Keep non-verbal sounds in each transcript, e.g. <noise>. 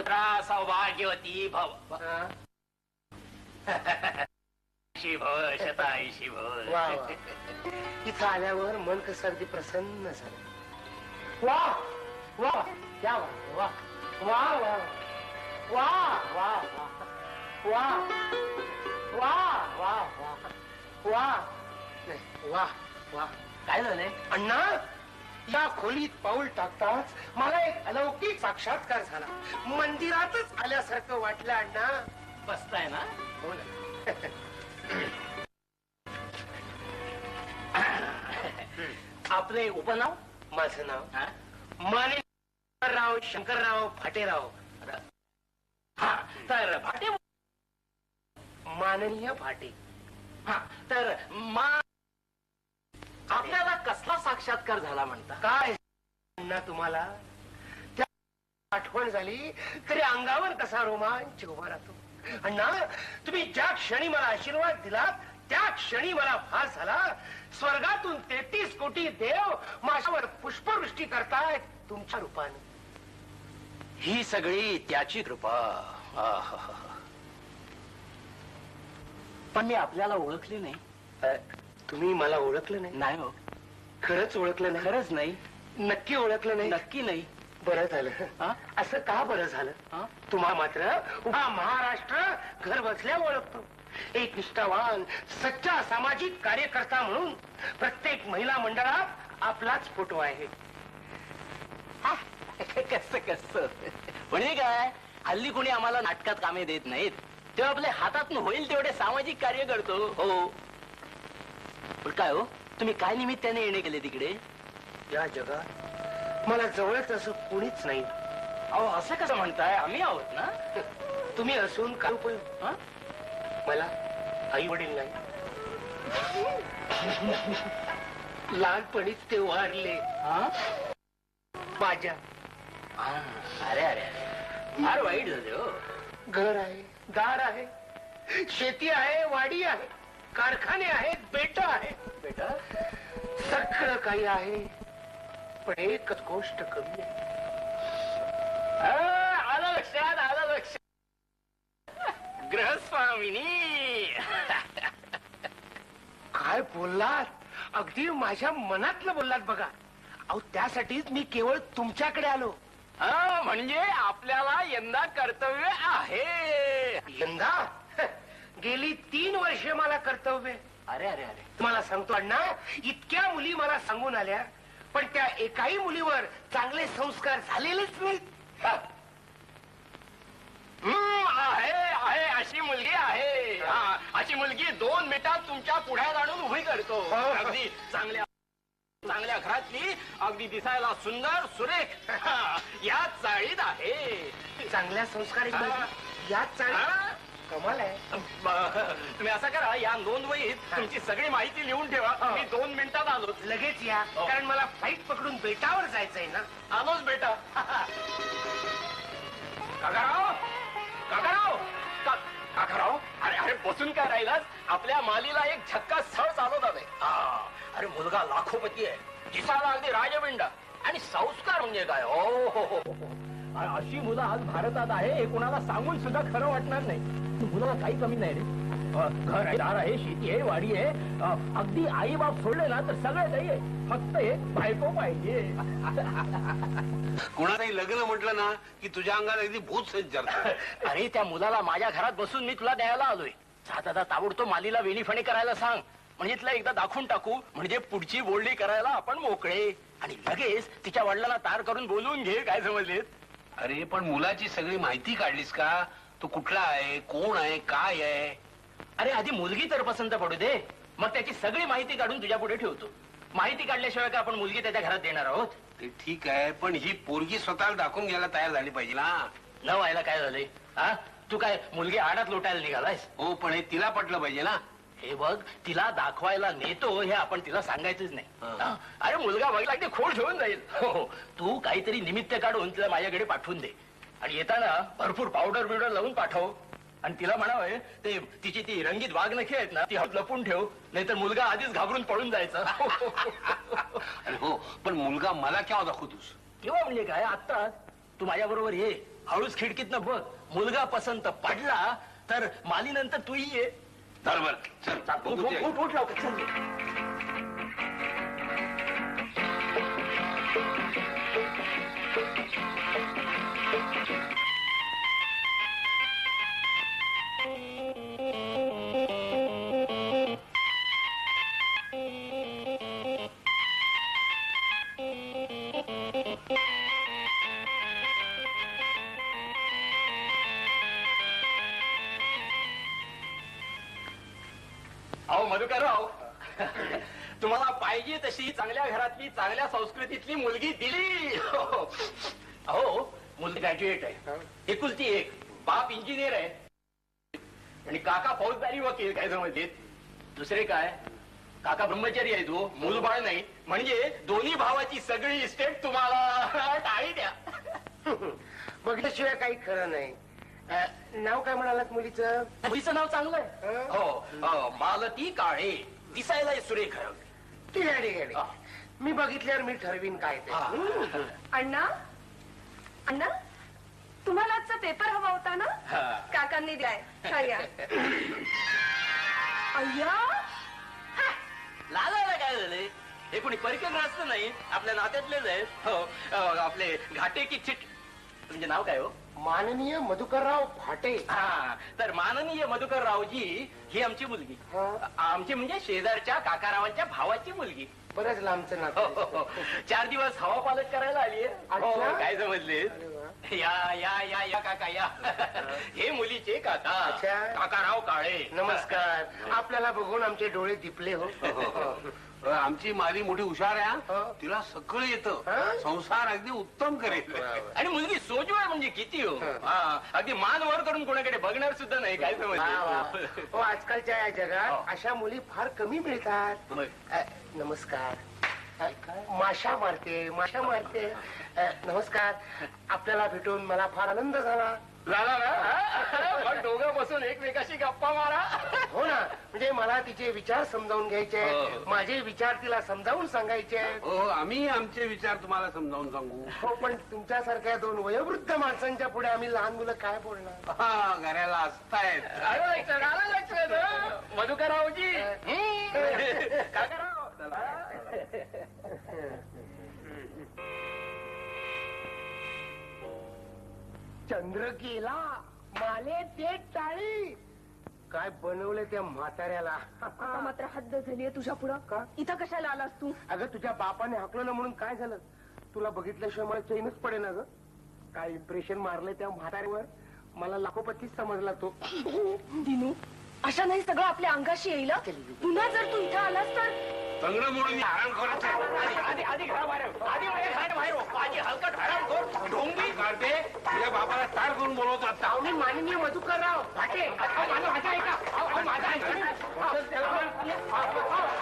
पुत्रा सौभाग्यवती भव। हा? ऐशी भव शताऐशी भव वा वा. इथं आल्यावर मन कसं अगदी प्रसन्न झालं. वा वा क्या वा. वा वा वा वा वा. वा वा वा वा. वा नाही, वा वा. काय झालंय? अण्णा? या खोलीत पाऊल टाकताच मला एक अलौकिक साक्षात्कार झाला. मंदिरातच आल्यासारखं वाटलं अण्णा. बसताय ना? हो ना. आपले उपनाव माझं नाव? हा? माणिकराव शंकरराव फाटेराव. हा तर भाटे माननीय फाटे. हा तर मा आपल्याला कसला साक्षात्कार झाला म्हणता? काय? ना तुम्हाला? त्या आठवण झाली तरी अंगावर कसा रोमांच उभा राहतो. अण्णा तुम्ही ज्या क्षणी मला आशीर्वाद दिलात त्या क्षणी मला भास झाला. स्वर्गातून तेहतीस कोटी देव माझ्यावर पुष्पवृष्टी करतायत तुमच्या रूपाने. ही सगळी त्याची कृपा. पण मी आपल्याला ओळखली नाही. अ, तुम्ही मला ओळखलं नाही? नाही हो. खरंच ओळखलं नाही? खरंच नाही. नक्की ओळखलं नाही? नक्की नाही. बरं झालं? असं का बरं झालं? तुम्हा मात्र हा महाराष्ट्र घर बसल्या ओळखतो. एक निष्ठावान सच्चा सामाजिक कार्यकर्ता म्हणून प्रत्येक महिला मंडळात आपलाच फोटो आहे. कस <laughs> कस? म्हणजे काय? हल्ली कोणी आम्हाला नाटकात कामे देत नाहीत. तेव्हा आपल्या हातातून होईल तेवढे सामाजिक कार्य करतो. हो. पण काय हो तुम्ही काय निमित्ताने येणे केले तिकडे? या जगात मला जवळच असं कोणीच नाही. अहो असं कसं म्हणताय? आम्ही आहोत ना? <laughs> तुम्ही असून काय उपयोग? हा? मला आई वडील नाही. <laughs> लहानपणीच ते वारले. हा? माझ्या. हा, अरे अरे अरे. फार वाईट झाले हो. घर आहे दार आहे शेती आहे वाडी आहे. कारखाने आहेत बेट आहे बेटा? सगळं काही आहे पण एकच गोष्ट कमी आहे. हा, आलं लक्षात आलं लक्षात. ग्रहस्वामिनी काय बोललात? अगदी माझ्या मनातलं बोललात बघा. अहो त्यासाठीच मी केवळ तुमच्याकडे आलो. हा, म्हणजे आपल्याला यंदा कर्तव्य आहे. यंदा? गेली तीन वर्षे मला कर्तव्य. अरे अरे अरे. तुम्हाला सांगतो अण्णा इतक्या मुली मला सांगून आल्या पण त्या एकाही मुलीवर चांगले संस्कार झालेलेच नाहीत. हम्म, आहे आहे अशी मुलगी आहे. हा, अशी मुलगी दोन मिनिटात तुमच्या पुढ्यात आणून उभी करतो. हो. अगदी चांगल्या चांगल्या घरातली अगदी दिसायला सुंदर सुरेख. हा, या चाळीत आहे. चांगल्या संस्कारी हा. याच चाळीत. हा? कमाल आहे. तुम्ही असं करा या नोंद वहीत तुमची सगळी माहिती लिहून ठेवा. मी दोन मिनिटात आलो लगेच या. हो. कारण मला फ्लाईट पकडून बेटावर जायचंय ना. आलोच बेटा. काकाराव! काकाराव! का- काकाराव? अरे अरे बसून काय राहिलास? आपल्या मालीला एक झक्का स्थळ चालवत आले अरे मुलगा लाखोपती आहे. दिसायला अगदी राजबिंड आणि संस्कार म्हणजे काय? ओ हो हो हो, हो. अशी मुलं आज भारतात आहे हे कोणाला सांगून सुद्धा खरं वाटणार नाही. मुलाला काही कमी नाही रे. घर आहे दार आहे शेती आहे वाडी आहे. अगदी आई बाप सोडले ना तर सगळं काही आहे फक्त एक बायको पाहिजे. कुणाचंही लग्न म्हटलं ना की तुझ्या अंगात अगदी भूत संचार अरे त्या मुलाला माझ्या घरात बसून मी तुला द्यायला आलोय. दादा ताबडतोब मालीला वेणीफणी करायला सांग. म्हणजे तिला एकदा दाखवून टाकू म्हणजे पुढची बोलणी करायला आपण मोकळे. आणि लगेच तिच्या वडिलांना तार करून बोलवून घे काय समजलेत? अरे पण मुलाची सगळी माहिती काढलीस का? तो कुठला आहे कोण आहे काय आहे? अरे आधी मुलगी तर पसंत पडू दे. मग त्याची सगळी माहिती काढून तुझ्या पुढे ठेवतो. माहिती काढल्याशिवाय का आपण मुलगी त्याच्या घरात देणार आहोत? ते ठीक आहे पण ही पोरगी स्वतःला दाखवून घ्यायला तयार झाली पाहिजे ना. न व्हायला काय झालंय? हा? तू काय मुलगी आडात लोटायला निघालायस? हो पण हे तिला पटलं पाहिजे ना. हे बघ तिला दाखवायला नेतो हे आपण तिला सांगायचंच नाही. हा. अरे मुलगा बघला की ते खोड घेऊन जाईल. हो, हो. तू काहीतरी निमित्त काढून तिला माझ्याकडे पाठवून दे. आणि येताना भरपूर पावडर बिवडर लावून पाठव. आणि तिला म्हणावं ते तिची ती रंगीत वाघनखी आहेत ना ती हात लपून ठेव नाहीतर मुलगा आधीच घाबरून पळून जायचा. <laughs> अरे हो पण मुलगा मला केव्हा दाखवतोस? केव्हा म्हणजे काय? आत्ता तू माझ्या बरोबर ये हळूच खिडकीतनं बघ. मुलगा पसंत पडला तर मालीनंतर तूही ये. बरोबर. चल. तुम्हाला पाहिजे तशी चांगल्या घरातली चांगल्या संस्कृतीतली मुलगी दिली. अहो मुलगी ग्रॅज्युएट आहे. एकुलती एक. बाप इंजिनियर आहे. आणि काका फौजदारी वकील काय समजलेत दुसरे काय? काका ब्रह्मचारी आहे तो मूलबाळ नाही. म्हणजे दोन्ही भावाची सगळी इस्टेट तुम्हाला टाळी द्या. बघितल्याशिवाय काही खरं नाही. नाव काय म्हणालात मुलीचं? मुलीचं नाव चांगलं आहे. हो, मालती काळे. दिसायला सुरेख आहे ठीक आहे ठीक आहे ठीक. आहे. मी बघितल्यावर मी ठरवीन काय ते हा. हम्म. अण्णा अण्णा तुम्हाला आजचा पेपर हवा होता ना हा. काकांनी द्याय हा घ्या. अय्या लालाला काय झालंय हे कोणी परिक्रमास्त नाही आपल्या नात्यातलेच आहेत हो अ, आपले घाटे की चिट म्हणजे नाव काय हो माननीय मधुकरराव भाटे हा तर माननीय मधुकर रावजी ही आमची मुलगी हा. आमची म्हणजे शेजारच्या काकारावांच्या भावाची मुलगी बरंच लांबचं हो, नातं हो, हो. चार दिवस हवा पालट करायला आली अच्छा. काय समजले. या या या या काका या हे मुलीचे काका अच्छा. काकाराव काळे नमस्कार आपल्याला बघून आमचे डोळे दिपले हो अ, आमची माली मोठी हुशार आहे हो. हा. तिला सगळं येतं हा? संसार अगदी उत्तम करेल आणि मुलगी सोजू आहे म्हणजे किती हो हा. हा, अगदी मान वर करून कोणाकडे बघणार सुद्धा नाही काय वा, वा. <laughs> हो आजकालच्या या हो. जगात अशा मुली फार कमी मिळतात मग. अ, नमस्कार माशा मारते माशा मारते. नमस्कार. आपल्याला भेटून मला फार आनंद झाला. झाला ना हा? मग दोघं बसून एकमेकाशी गप्पा मारा. हो ना. म्हणजे मला तिचे विचार समजावून घ्यायचे. हो. माझे विचार तिला समजावून सांगायचे. हो आम्ही आमचे विचार तुम्हाला समजावून सांगू. हो पण तुमच्यासारख्या दोन वयोवृद्ध माणसांच्या पुढे आम्ही लहान मुलं काय बोलणार? हा घराला असतायत. आलं चंद्र गेला माले ते टाळी. काय बनवलं त्या म्हाताऱ्याला? आता मात्र हद्द झालीये तुझ्या पुढं. का? इथं कशाला आलास तू? अगं तुझ्या बापाने हाकलं म्हणून काय झालं? तुला बघितल्याशिवाय मला चैनच पडे ना ग. काय इम्प्रेशन मारलंय त्या म्हाताऱ्यावर मला लाखोपतीच समजला तो. दिनू अशा नाही सगळं आपल्या अंगाशी येईल हं? पुन्हा जर तू इथं आलास तर सगळं मोडून आराम करत आधी आधी आधी घराबाहेर हो. आधी माझ्या घराच्या बाहेर हो. आधी हलकट हराम कर ढोंगी काढते तुझ्या बापाला तार करून बोलवतो आता अहो, मी माननीय मधुकरराव भाटे अहो, माझं माझं ऐका अहो, अहो, माझं ऐका अहो, त्याला म्हण- अहो, अहो, अहो,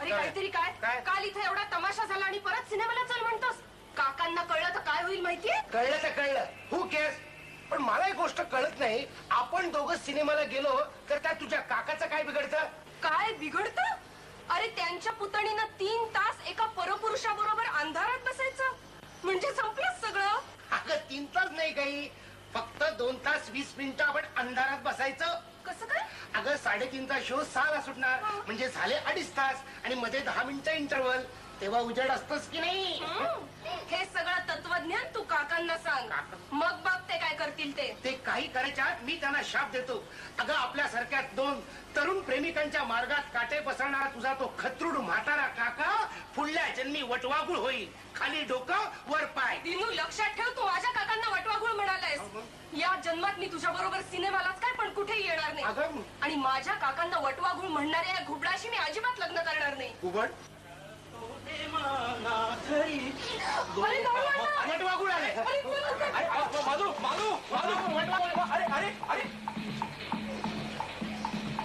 अरे काहीतरी काय? काल इथे एवढा तमाशा झाला आणि परत सिनेमाला चल म्हणतोस. काकांना कळलं तर काय होईल माहितीये? कळलं तर कळलं. हू केअर्स पण मला एक गोष्ट कळत नाही. आपण दोघं सिनेमाला गेलो तर त्या तुझ्या काकाचं काय बिघडतं? काय बिघडत? अरे त्यांच्या पुतणीनं तीन तास एका परपुरुषाबरोबर अंधारात बसायचं. म्हणजे संपलंच सगळं. अगं तीन तास नाही काही. फक्त दोन तास वीस मिनिटं आपण अंधारात बसायचं. कसं काय? अगं साडेतीनचा शो सहाला सुटणार. म्हणजे झाले अडीच तास आणि मध्ये दहा मिनिटं इंटरवल तेव्हा उजेड असतोच की नाही? हं? हे सगळं तत्वज्ञान तू काकांना सांग. मग बघ ते काय करतील ते. ते काही करायच्या आत मी त्यांना शाप देतो. अगं आपल्यासारख्या दोन तरुण प्रेमिकांच्या मार्गात काटे पसरणारा तुझा तो खतरूड म्हातारा काका पुढल्या जन्मी वटवागुळ होईल. खाली डोकं वर पाय. दिनू लक्षात ठेव तू माझ्या काकांना वटवाघूळ म्हणालायस. या जन्मात मी तुझ्या बरोबर सिनेमालाच काय पण कुठेही येणार नाही. अगं. आणि माझ्या काकांना वटवाघूळ म्हणणाऱ्या या घुबडाशी मी अजिबात लग्न करणार नाही. उघड. अरे आले. अरे, चला, अरे अ, माधू माधू माधू म्हटलं अरे अरे अरे.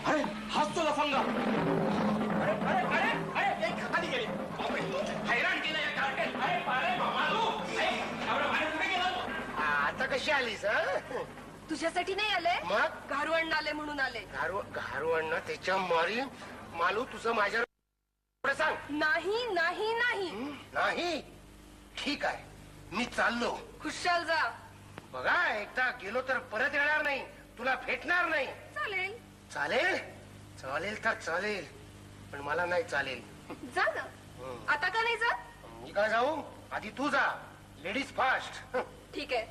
अरे हाच तो लफंगा अरे अरे अरे अरे एक खाली गेली. बापरे, हैराण. आता कशी आलीस हं? तुझ्यासाठी नाही आले? मग? घारवण आले म्हणून आले. घारू घारू अण्णा त्याच्या मारी मालू तुझं माझ्या सांग. नाही नाही नाही. हं? नाही? ठीक आहे. मी चाललो. खुशाल जा. बघा एकदा गेलो तर परत येणार नाही. तुला भेटणार नाही. चालेल. चालेल? चालेल तर चालेल. पण मला नाही चालेल. जा ना. आता का नाही जा मी काय जाऊ? आधी तू जा. Ladies fast. ठीक आहे.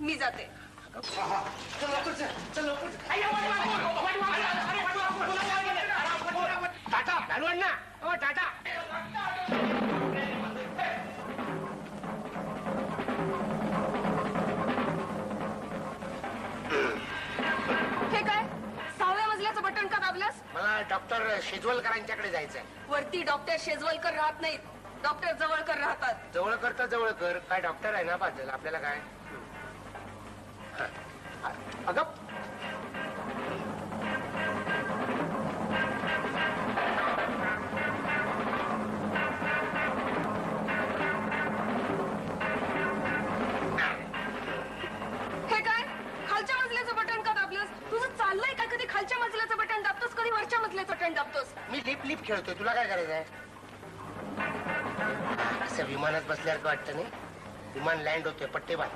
मी जाते. चल लवकर चल, चल लवकर चल. टाटा हो टाटा हे काय? सहाव्या मजल्याचं बटन का दाबलंस? मला डॉक्टर शेजवलकरांच्याकडे जायचंय. वरती डॉक्टर शेजवलकर राहत नाहीत. डॉक्टर जवळकर राहतात. जवळ करता जवळ कर काय डॉक्टर आहे ना पाहिजे आपल्याला काय? हा. अगं. हे काय? खालच्या मजल्याचं बटन का दाबलंस? तुझं चाललंय का कधी खालच्या मजल्याचं बटन दाबतोस कधी वरच्या मजल्याचं बटन दाबतोस? मी लिप लिप खेळतोय. तुला काय करायचं आहे? विमानात बसल्यासारखं वाटतं नाही. विमान लँड होतोय पट्टे बांध.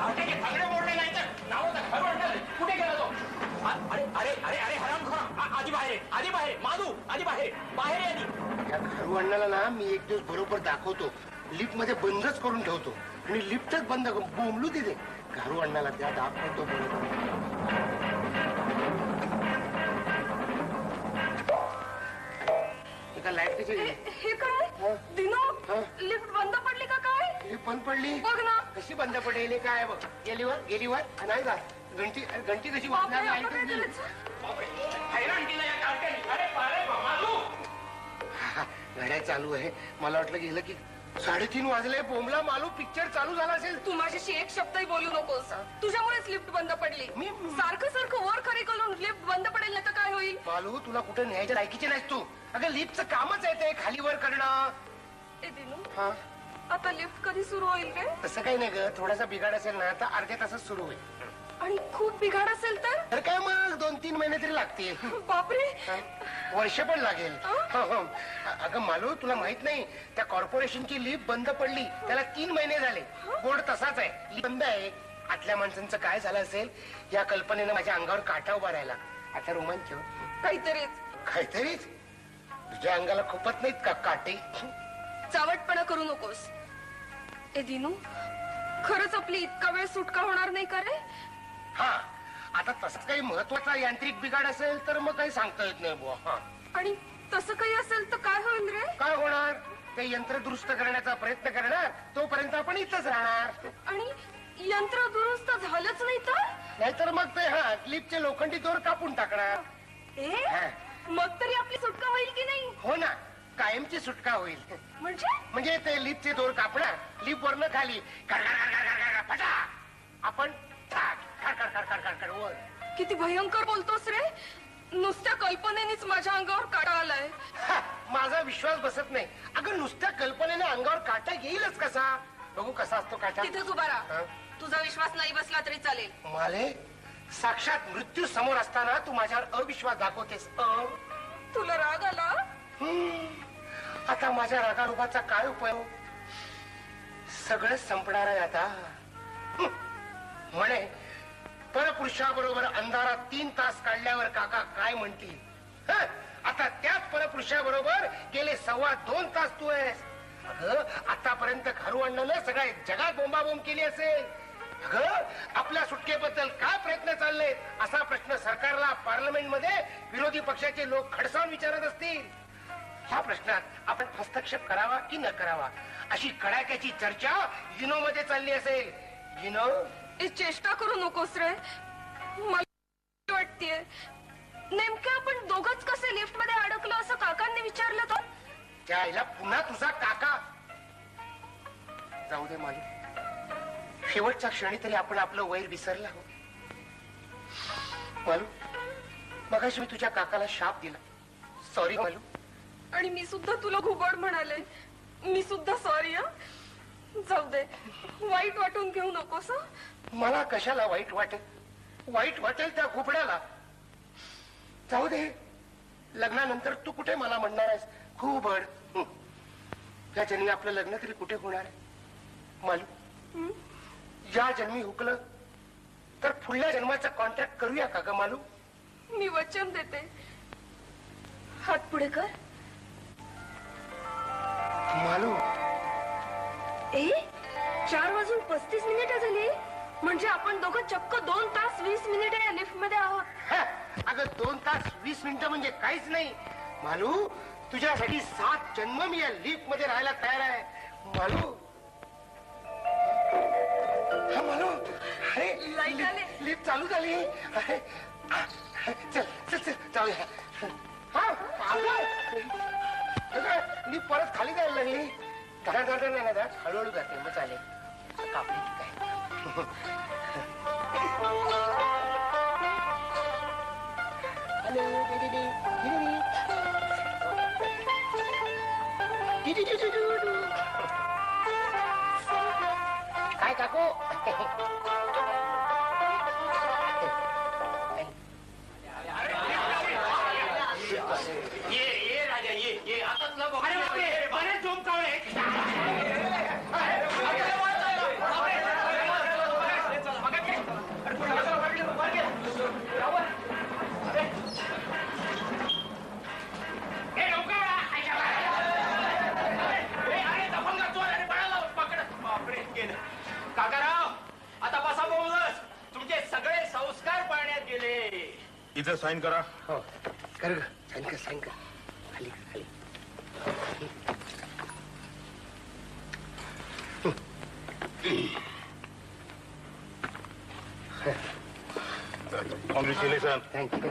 काट्याचे थांगडे मोडले नाही तर नावाचा खरं म्हणणार कुठे गेला तो? अरे अरे अरे अरे हराम खा आधी बाहेर आहे, आधी बाहेर माधू आधी बाहेर बाहेर आहे आधी. या घारू अण्णाला ना मी एक दिवस बरोबर दाखवतो. लिफ्टमध्ये बंदच करून ठेवतो. आणि लिफ्टच बंद करून बोंबलू तिथे. घारू अण्णाला त्या दाखवतो बरोबर हे काय? दिनो? लिफ्ट बंद पडली का? लिफ्ट बंद पडली? बघ ना. कशी बंद पडेल? हे काय बघ. गेली वर गेली वर नाही का घंटी घंटी कशी वाजणार अरे माधू हा, घड्याळ चालू आहे. मला वाटलं गेलं की साडेतीन वाजले. बोंबला मालू पिक्चर चालू झाला असेल. तू माझ्याशी एक शब्दही बोलू नकोस. तुझ्यामुळेच लिफ्ट बंद पडली. मी- सारखं सारखं वर खरी करून लिफ्ट बंद पडेल नाही तर काय होईल? मालू तुला कुठे न्यायच्या लायकीची नाहीस तू. अगं लिफ्टचं कामच आहे ते खाली वर करणं. ए दिनू. हा? आता लिफ्ट कधी सुरू होईल काय तसं काही नाही ग. थोडासा बिघाड असेल ना तर अर्ध्या तासात सुरू होईल. आणि खूप बिघाड असेल तर? तर काय मग? दोन तीन महिने तरी लागतील. बापरे! हा? वर्ष पण लागेल? हो, हो. अ- अगं मालू तुला माहीत नाही त्या कॉर्पोरेशनची लिफ्ट बंद पडली त्याला तीन महिने झाले. बोर्ड तसाच आहे. बंद आहे. आतल्या माणसांचं काय झालं असेल या कल्पनेनं माझ्या अंगावर काटा उभा राहिला. आता रोमांच काहीतरीच. काहीतरीच? तुझ्या अंगाला खूपच नाहीत का काटे? चावटपणा करू नकोस. ए दिनू खरंच आपली इतका वेळ सुटका होणार नाही का रे? हा आता तसंच काही महत्त्वाचा यांत्रिक बिघाड असेल तर मग काही सांगता येत नाही बुवा हा. आणि तसं काही असेल तर काय होईल रे? काय होणार? ते यंत्र दुरुस्त करण्याचा प्रयत्न करणार तोपर्यंत आपण इथंच राहणार. आणि यंत्र दुरुस्त झालंच नाही तर? नाहीतर मग ते हा क्लिपचे लोखंडी दोर कापून टाकणार. ए हा. मग तरी आपली सुटका होईल की नाही? हो ना कायमची सुटका होईल. म्हणजे म्हणजे ते लिपचे दोर कापणार लिप वरनं खाली कर- कर- कर- कर- कर- कर- कर- फटा आपण टाक. कर- कर- कर- कर- कर- कर- वर किती भयंकर बोलतोस रे नुसत्या कल्पनेनेच माझ्या अंगावर काटा आलाय हा, माझा विश्वास बसत नाही अगं नुसत्या कल्पनेने अंगावर काटा येईलच कसा बघू कसा असतो काटा तिथेच उभा हा? राहा तुझा विश्वास नाही बसला तरी चालेल माले साक्षात मृत्यू समोर असताना तू माझ्यावर अविश्वास दाखवतेस अ? तुला राग आला हम्म. आता माझ्या रागारोगाचा काय उपयोग? सगळं संपणार आहे आता. म्हणे परपुरुषाबरोबर अंधारात तीन तास काढल्यावर काका काय म्हणतील? आता त्याच परपुरुषाबरोबर गेले सव्वा दोन तास तू आहेस. अगं आतापर्यंत खारू अण्णानं सगळ्या जगात बोंबाबोंब केली असेल. अगं आपल्या सुटकेबद्दल काय प्रयत्न चालले असा प्रश्न सरकारला पार्लमेंटमध्ये विरोधी पक्षाचे लोक खडसावून विचारत असतील. ह्या प्रश्नात आपण हस्तक्षेप करावा की न करावा? अशी कडाक्याची चर्चा युनो मध्ये चालली असेल. युनो ए, चेष्टा करू नकोस रे. मला वाटतेय. नेमकं आपण दोघच कसे लिफ्टमध्ये अडकलो असं काकांनी विचारलं तर? त्या आईला पुन्हा तुझा काका. जाऊ दे मालू शेवटच्या क्षणी तरी आपण आपलं वैर विसरला हो. मालू मगाशी मी तुझ्या काकाला शाप दिला. सॉरी मालू. आणि मी सुद्धा तुला घुबड म्हणाले. मी सुद्धा सॉरी जाऊ दे. वाईट वाटून घेऊ नकोस? मला कशाला वाईट वाटेल? वाईट वाटेल त्या घुबड्याला जाऊ दे. लग्नानंतर तू कुठे मला म्हणणार आहेस? घुबड. या जन्मी आपलं लग्न तरी कुठे होणार आहे? मालू या जन्मी हुकलं तर पुढल्या जन्माचा कॉन्ट्रॅक्ट करूया का ग मालू? मी वचन देते. हात पुढे कर. मालू ए चार वाजून पस्तीस मिनिटं झाली. म्हणजे आपण दोघं चक्क दोन तास वीस मिनिटं या लिफ्टमध्ये आहोत. अगं दोन तास वीस मिनिटं म्हणजे काहीच नाही. मालू तुझ्यासाठी सात जन्म मी या लिफ्टमध्ये राहायला तयार आहे. मालू. हा मालू. अरे आले. लिफ्ट चालू झाली. अरे चल चल चल जाऊया. हा लिफ्ट परत खाली जायला लागली. धडा धडा नाही ना धड, हळूहळू जाते मग चालेल. कापली की काय. काय काकू? इथं साईन करा। हो कर ग साईन कर साईन कर। खाली कर, खाली कॉंग्रॅच्युलेशन थँक्यू